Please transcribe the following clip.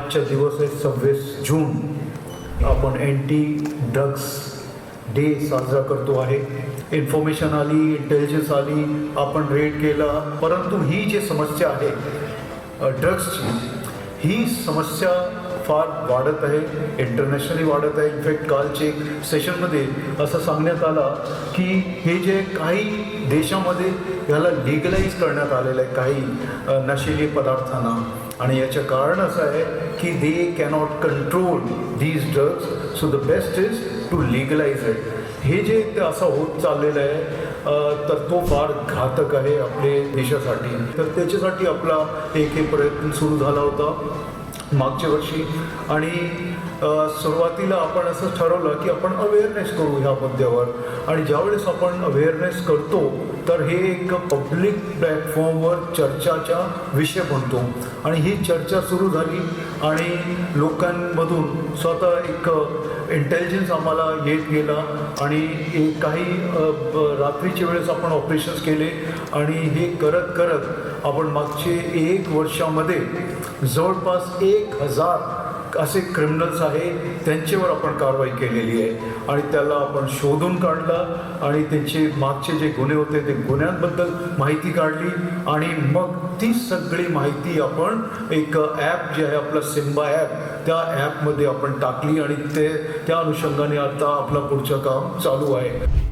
आजचा दिवस आहे सव्वीस जून. आपण अँटी ड्रग्स डे साजरा करतो आहे. इन्फॉर्मेशन आली इंटेलिजन्स आली आपण रेड केला. परंतु ही जी समस्या आहे ड्रग्सची ही समस्या फार वाढत आहे. इंटरनॅशनली वाढत आहे. इनफॅक्ट कालचे एक सेशनमध्ये असं सांगण्यात आलं की हे जे काही देशामध्ये ह्याला लिगलाईज करण्यात आलेलं आहे काही नशिली पदार्थांना. आणि याचं कारण असं आहे की they cannot control these drugs so the best is to legalise it हे जे ते असं होत चाललेलं आहे तर तो फार घातक आहे आपले देशासाठी. तर त्याच्यासाठी आपला एक हे प्रयत्न सुरू झाला होता मागच्या वर्षी. आणि सुरुवातीला आपण असं ठरवलं की आपण अवेअरनेस करू ह्या मुद्द्यावर. आणि ज्यावेळेस आपण अवेअरनेस करतो तर हे एक पब्लिक प्लॅटफॉर्मवर चर्चाचा विषय बनतो. आणि ही चर्चा सुरू झाली आणि लोकांमधून स्वतः एक इंटेलिजन्स आम्हाला येत गेला. आणि एक काही रात्रीच्या वेळेस आपण ऑपरेशन्स केले. आणि हे करत करत आपण मागचे एक वर्षामध्ये जवळपास एक हजार असे क्रिमिनल्स आहे त्यांच्यावर आपण कारवाई केलेली आहे. आणि त्याला आपण शोधून काढला आणि त्यांचे मागचे जे गुन्हे होते ते गुन्ह्यांबद्दल माहिती काढली. आणि मग ती सगळी माहिती आपण एक ॲप जे आहे आपलं सिम्बा ॲप त्या ॲपमध्ये आपण टाकली आणि ते त्या अनुषंगाने आता आपलं पुढचं काम चालू आहे.